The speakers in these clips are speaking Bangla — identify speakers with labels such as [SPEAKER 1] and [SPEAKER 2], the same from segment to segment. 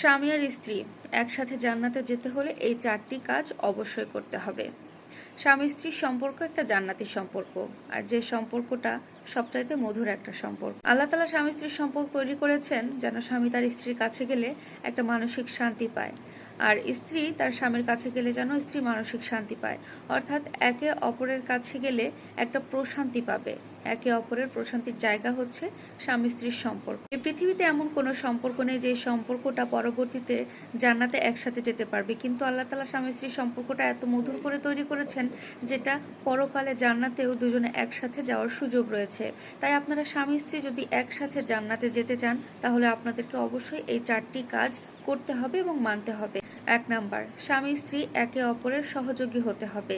[SPEAKER 1] স্বামী আর স্ত্রী একসাথে জান্নাতে যেতে হলে এই চারটি কাজ অবশ্যই করতে হবে। স্বামী স্ত্রীর সম্পর্ক একটা জান্নাতি সম্পর্ক, আর যে সম্পর্কটা সবচাইতে মধুর একটা সম্পর্ক। আল্লাহ তালা স্বামী স্ত্রীর সম্পর্ক তৈরি করেছেন যেন স্বামী তার স্ত্রীর কাছে গেলে একটা মানসিক শান্তি পায়, আর স্ত্রী তার স্বামীর কাছে গেলে যেন স্ত্রী মানসিক শান্তি পায়। অর্থাৎ একে অপরের কাছে গেলে একটা প্রশান্তি পাবে। একে অপরের প্রশান্তির জায়গা হচ্ছে স্বামী স্ত্রীর সম্পর্ক। এই পৃথিবীতে এমন কোনো সম্পর্ক নেই যে সম্পর্কটা পরবর্তীতে জান্নাতে একসাথে যেতে পারবে। কিন্তু আল্লাহ তালা স্বামী স্ত্রীর সম্পর্কটা এত মধুর করে তৈরি করেছেন যেটা পরকালে জান্নাতেও দুজনে একসাথে যাওয়ার সুযোগ রয়েছে। তাই আপনারা স্বামী স্ত্রী যদি একসাথে জান্নাতে যেতে চান, তাহলে আপনাদেরকে অবশ্যই এই চারটি কাজ করতে হবে এবং মানতে হবে। এক নাম্বার, স্বামী স্ত্রী একে অপরের সহযোগী হতে হবে।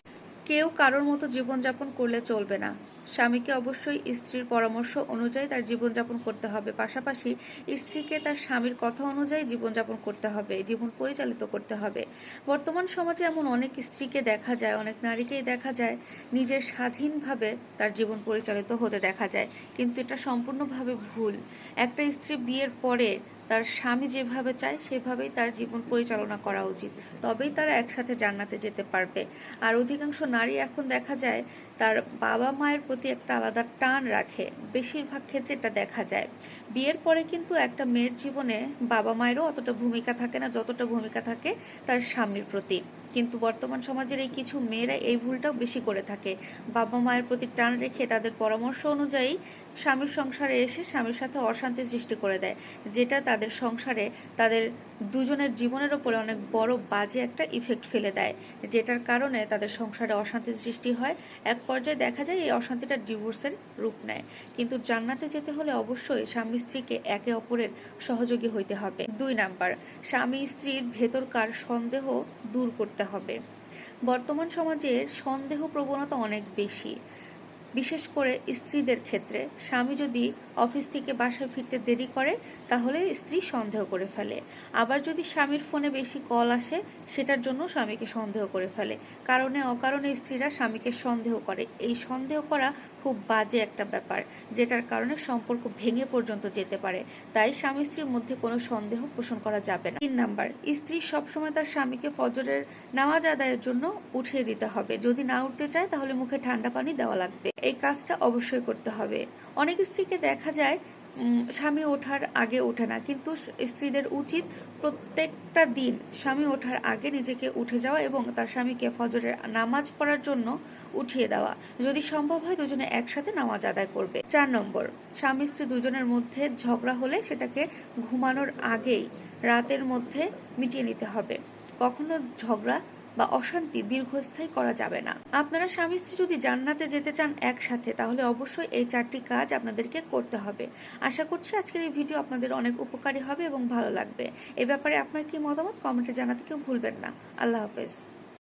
[SPEAKER 1] কেউ কারোর মতো জীবনযাপন করলে চলবে না। স্বামীকে অবশ্যই স্ত্রীর পরামর্শ অনুযায়ী তার জীবনযাপন করতে হবে। পাশাপাশি স্ত্রীকে তার স্বামীর কথা অনুযায়ী জীবনযাপন করতে হবে, জীবন পরিচালিত করতে হবে। বর্তমান সমাজে এমন অনেক স্ত্রীকে দেখা যায়, অনেক নারীকেই দেখা যায়, নিজের স্বাধীনভাবে তার জীবন পরিচালিত হতে দেখা যায়। কিন্তু এটা সম্পূর্ণভাবে ভুল। একটা স্ত্রী বিয়ের পরে তার স্বামী যেভাবে চায়, সেভাবেই তার জীবন পরিচালনা করা উচিত। তবেই তারা একসাথে জান্নাতে যেতে পারবে। আর অধিকাংশ নারী এখন দেখা যায়, তার বাবা মায়ের প্রতি একটা আলাদা টান রাখে। বেশিরভাগ ক্ষেত্রে এটা দেখা যায়। বিয়ের পরে কিন্তু একটা মেয়ের জীবনে বাবা মায়েরও অতটা ভূমিকা থাকে না, যতটা ভূমিকা থাকে তার স্বামীর প্রতি। কিন্তু বর্তমান সমাজের এই কিছু মেয়েরা এই ভুলটাও বেশি করে থাকে। বাবা মায়ের প্রতি টান রেখে তাদের পরামর্শ অনুযায়ী স্বামীর সংসারে এসে স্বামীর সাথে অশান্তি সৃষ্টি করে দেয়, যেটা তাদের সংসারে তাদের দুজনের জীবনের ওপরে অনেক বড় বাজে একটা ইফেক্ট ফেলে দেয়, যেটার কারণে তাদের সংসারে অশান্তির সৃষ্টি হয়। এক পর্যায়ে দেখা যায় এই অশান্তিটা ডিভোর্সের রূপ নেয়। কিন্তু জান্নাতে যেতে হলে অবশ্যই স্বামী স্ত্রীকে একে অপরের সহযোগী হইতে হবে। দুই নাম্বার, স্বামী স্ত্রীর ভেতরকার সন্দেহ দূর করতে হবে। বর্তমান সমাজের সন্দেহ প্রবণতা অনেক বেশি। বিশেষ করে স্ত্রীদের ক্ষেত্রে স্বামী যদি অফিস থেকে বাসায় ফিরতে দেরি করে, তাহলে স্ত্রী সন্দেহ করে ফেলে। আবার যদি স্বামীর ফোনে বেশি কল আসে, সেটার জন্য স্বামীকে সন্দেহ করে ফেলে। কারণে অকারণে স্ত্রীরা স্বামীকে সন্দেহ করে। এই সন্দেহ করা খুব বাজে একটা ব্যাপার, যেটার কারণে সম্পর্ক ভেঙে পর্যন্ত যেতে পারে। তাই স্বামী স্ত্রীর মধ্যে কোনো সন্দেহ পোষণ করা যাবে না। তিন নাম্বার, স্ত্রী সবসময় তার স্বামীকে ফজরের নামাজ আদায়ের জন্য উঠিয়ে দিতে হবে। যদি না উঠতে চায়, তাহলে মুখে ঠান্ডা পানি দেওয়া লাগবে। এই কাজটা অবশ্যই করতে হবে। অনেক স্ত্রীকে দেখা যায় স্বামী ওঠার আগে ওঠে না। কিন্তু স্ত্রীদের উচিত প্রত্যেকটা দিন স্বামী ওঠার আগে নিজেকে উঠে যাওয়া এবং তার স্বামীকে ফজরের নামাজ পড়ার জন্য উঠিয়ে দেওয়া। যদি সম্ভব হয় দুজনে একসাথে নামাজ আদায় করবে। চার নম্বর, স্বামী স্ত্রী দুজনের মধ্যে ঝগড়া হলে সেটাকে ঘুমানোর আগেই রাতের মধ্যে মিটিয়ে নিতে হবে। কখনো ঝগড়া বা অশান্তি দীর্ঘস্থায়ী করা যাবে না। আপনারা স্বামী স্ত্রী যদি জান্নাতে যেতে চান একসাথে, তাহলে অবশ্যই এই চারটি কাজ আপনাদেরকে করতে হবে। আশা করছি আজকের এই ভিডিও আপনাদের অনেক উপকারী হবে এবং ভালো লাগবে। এ ব্যাপারে আপনার কি মতামত? কমেন্টে জানাতে কেউ ভুলবেন না। আল্লাহ হাফেজ।